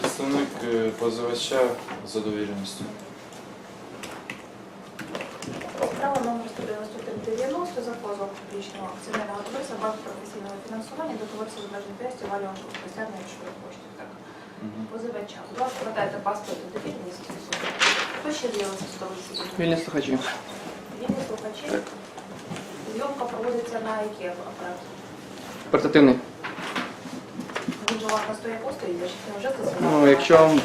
Представник е, позивача за довіреністю. Справа номер 19390 за позовом публічного акціонерного товариства банку професійного фінансування до товариства з обмеженою відповідальністю Валіон Християна Школи Пошти. Так. Позивача. Будь ласка, надайте паспорт і довіреність. Хто ще з'явився в судове засідання? Вільні слухачі. Вільні слухачі. Зйомка проводиться на який апарат? Портативний. Він вас на стої постоїть, значить не вже це Ну, якщо вам-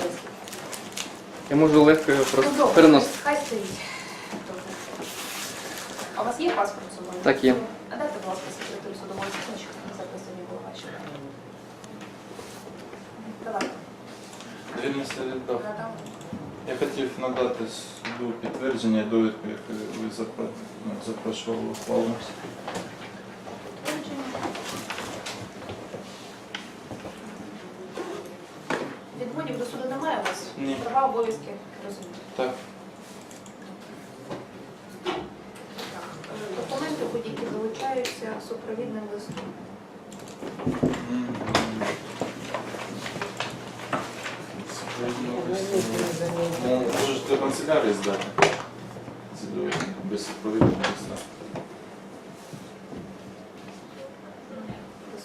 Я можу легко його Ну, просто переносити. Хай стоїть. А у вас є паспорт з собою? Так, є. А дайте, будь ласка, секретарю судової засідання, щоб не записані було ваші. Давай. Довіреність я віддав. Надам. Я хотів надати суду підтвердження довідку, яку ви запро- ну, запрошували ухвалу. Відводів до суду немає у вас? Ні. Права, обов'язки, розумієте. Так. Так. Е, Документи будь-які залучаються супровідним листом. М. Ну, можеш до канцелярії здати. Ці довідки без супровідного листа.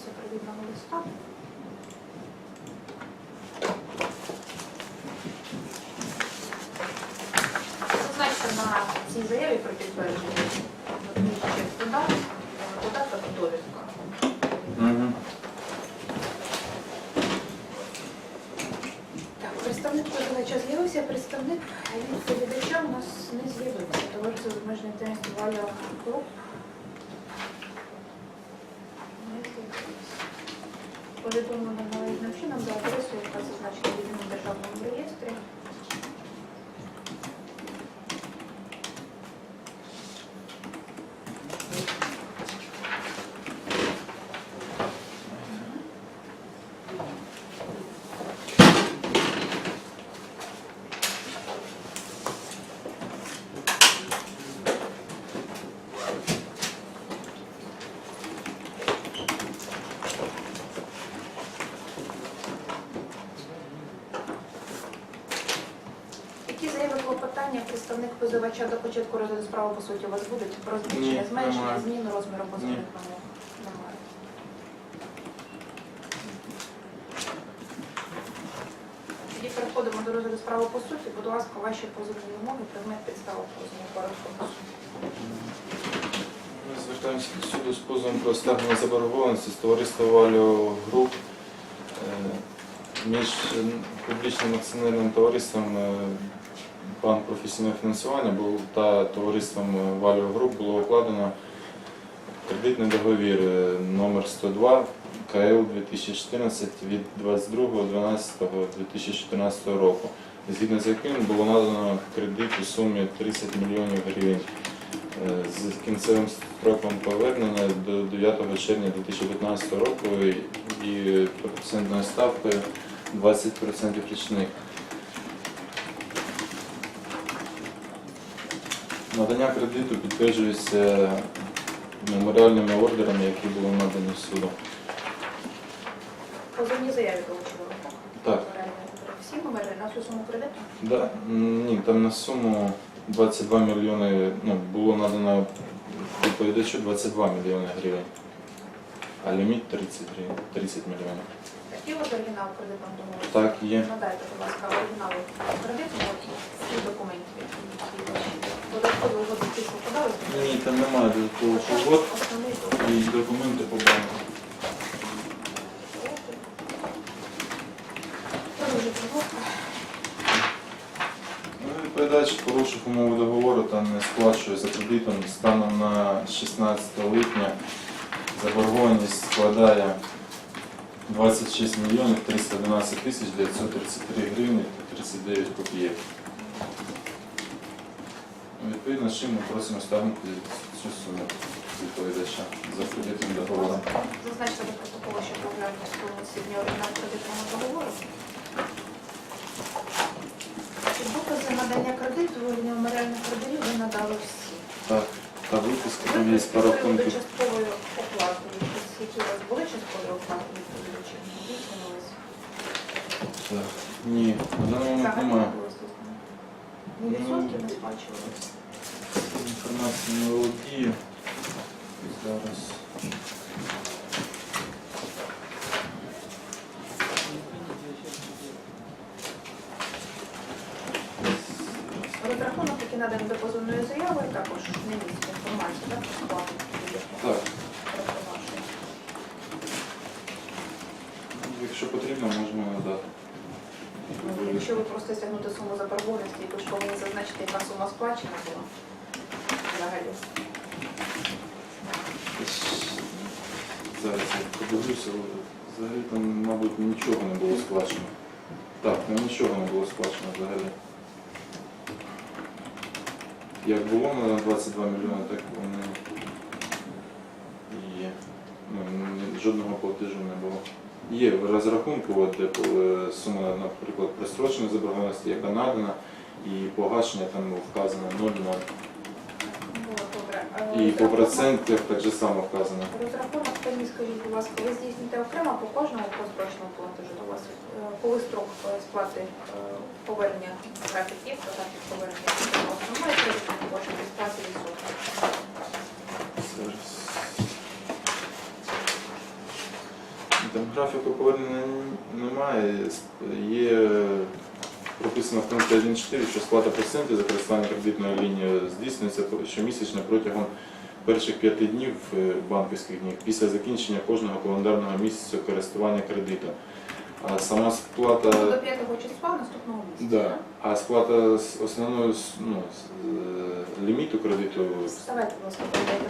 Супровідного листа. Зазначте на цій заяві про підтвердження. Довідка. Мгм. Так, представник позивача з'явився, представник відповідача у нас не з'явився. З обмеженою відповідальністю Валя Груп. Повідомлено навіть чином за адресою, яка зазначена в єдиному державному реєстрі. Які заяви клопотання представник позивача до початку розгляду справи по суті у вас будуть про збільшення, Ні, зменшення, немає. зміну розміру позовних вимог? Немає. Тоді переходимо до розгляду справи по суті. Будь ласка, ваші позовні вимоги, предмет підстави позовного порядку. Ми звертаємося до суду з позовом про стягнення заборгованості з товариства Валіо Груп е, між е, публічним акціонерним товариством е, Банк професійного фінансування бу- та товариством Валіо Груп було укладено кредитний договір е, номер 102 КЛ 2014 від 22.12.2014 року, згідно з яким було надано кредит у сумі 30 мільйонів гривень е, з кінцевим строком повернення до 9 червня 2015 року і процентною ставкою 20% річних. Надання кредиту підтверджується меморіальними ордерами, які були надані суду. Позовні заяві получили, так? Так. Всі номери на цю суму кредиту? Да, ні, там на суму 22 мільйони, ну, було надано відповідачу 22 мільйони гривень, а ліміт 30 гривень, 30 мільйонів. Такий оригінал кредитного договору? Так, є. Надайте, будь ласка, оригінал кредитного і всі документи, які додаткові угоди тільки подали? Ні, там немає додаткових угод і документи по банку. Продовжуйте, будь ласка. Порушив умови договору та не сплачує за кредитом станом на 16 липня. Заборгованість складає 26 мільйонів 312 тисяч 933 гривні та 39 копійок. Ну, відповідно, з чим ми просимо ставити цю суму відповідача за кредитним договором. Зазначте до протоколу, що програму суму сьогодні оригінал кредитного договору. Чи докази надання кредиту неомерельних кредитів ви надали всі? Так, та випуск там є з рахунку. Частковою оплатою, які у вас так. Ні, на даний момент Взагалі немає. не було здійснено? Ні відсотків не сплачувалися? Інформацію не володію. Зараз. Розрахунок, який наданий до позовної заяви, також не містить інформацію, так, про сплату. Так, Просто вашої. Якщо потрібно, можемо надати. Ну, Якщо ви просто стягнути суму заборгованості, ви ж повинні зазначити, яка сума сплачена була взагалі. Зараз я подивлюся, взагалі там, мабуть, нічого не було сплачено. Так, там нічого не було сплачено взагалі. Як було на 22 мільйони, так воно і є. Ну, ні- жодного платежу не було. Є в розрахунку, от, е, сума, наприклад, простроченої заборгованості, яка надана, і погашення там вказано 0,0. Було. Е, І по процентах так же само вказано. Розрахунок тоді, скажіть, будь ласка, ви здійсните окремо по кожному прострочному платежу до вас? е, Коли строк е, сплати е, повернення графіків, то графік повернення основної кредитної кошти сплати відсотків? Зараз. Графіку повернення немає. Є прописано в пункті 1.4, що сплата процентів за користування кредитною лінією здійснюється щомісячно протягом перших п'яти днів е, банківських днів після закінчення кожного календарного місяця користування кредитом. А сама До сплата 5 числа наступного місяця. да, а сплата основної ну, е, ліміту кредиту Вставайте, будь ласка,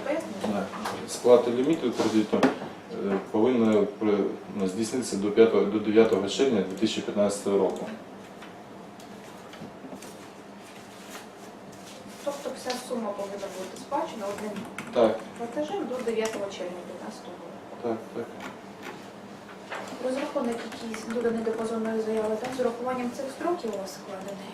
пояснення. Сплата ліміту кредиту е, повинна ну, здійснитися до 5, до 9 червня 2015 року. Тобто вся сума повинна бути сплачена одним Так, платежем до 9 червня 2015 року. так, так. Розрахунок якийсь доданий до позовної заяви, так, з урахуванням цих строків у вас складений.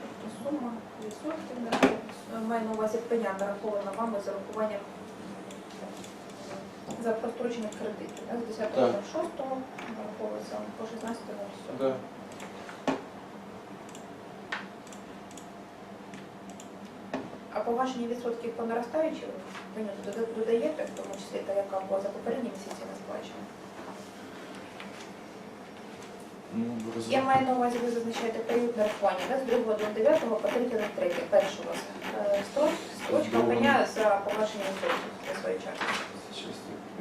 Тобто сума відсотків нарахована, маю на увазі пеня нарахована вами з урахуванням за прострочених кредитів, так, з 10 Так. до 6 нараховується по 16 на 7. Да. А погашення відсотків по наростаючій ви додаєте, в тому числі та яка була за попередні місяці не сплачена? Ну, Я маю на увазі, ви зазначаєте період нарахування, да, з 2 до 9 по 3 на 3. Перше у вас е, строк, строчка пеня за погашення відсотків за свої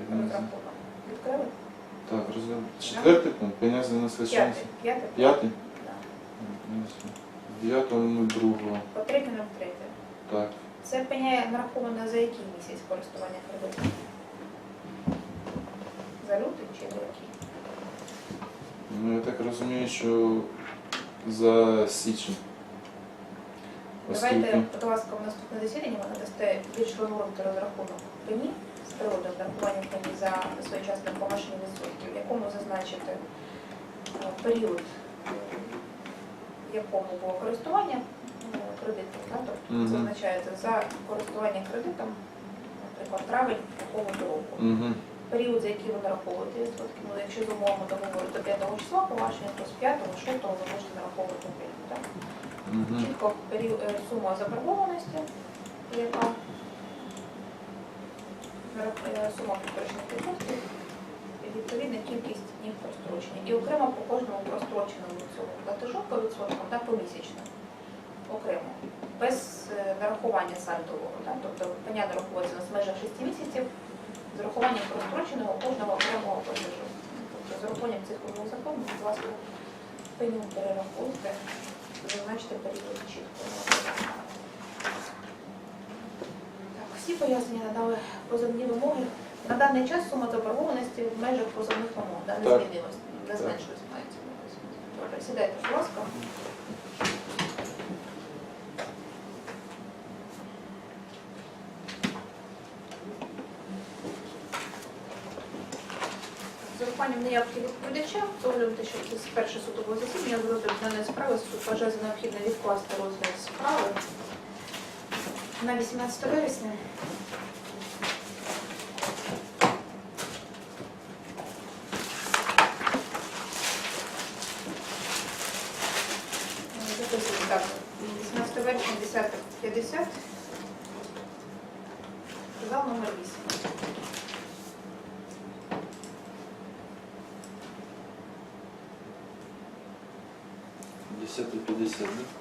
Розрахунок. Відкрили? Так, розглянемо. Четвертий пункт, за несли шанс. П'ятий. П'ятий? П'ятий? Ну, другого. По 3 на 3. Так. Це пеня нарахована за який місяць користування кредитом? За лютий чи за який? Ну, я так розумію, що за січень. Давайте, будь ласка, в наступне засідання ви надасте більш розгорнутий розрахунок пені з приводу нарахування пені за своєчасне погашення відсотків, в якому зазначити е, період, в якому було користування е, кредитом. Да? Тобто Мгм. зазначається за користування кредитом, наприклад, травень такого року. Угу. Період, за який ви нараховуєте відсотки, ну якщо за умовами договору до 5 числа погашення, то з 5 6 ви можете нараховувати пені. Так? Угу. чітко період, е, сума заборгованості, яка сума прострочених відсотків, відповідна кількість днів прострочення. І окремо по кожному простроченому цьому платежу по відсоткам та помісячно. Окремо. Без е, нарахування сальдового. Так? Тобто пеня нараховується на межах 6 місяців з урахуванням простроченого кожного окремого платежу. Тобто з урахуванням цих умов закону, будь ласка, пеню перерахуйте зазначити період чітко. Всі пояснення надали позовні вимоги. На даний час сума заборгованості в межах позовних вимог, да, не Так. змінилась, не Так. зменшилась мається на увазі. Добре, сідайте, будь ласка. З урахуванням наявки відповідача, з огляду на те, що це перше судове засідання з розгляду даної справи, суд вважає за необхідне відкласти розгляд справи на 18 вересня. Записуємо так. 18 вересня 10.50. Зал номер 8. Десятий п'ятдесят, да?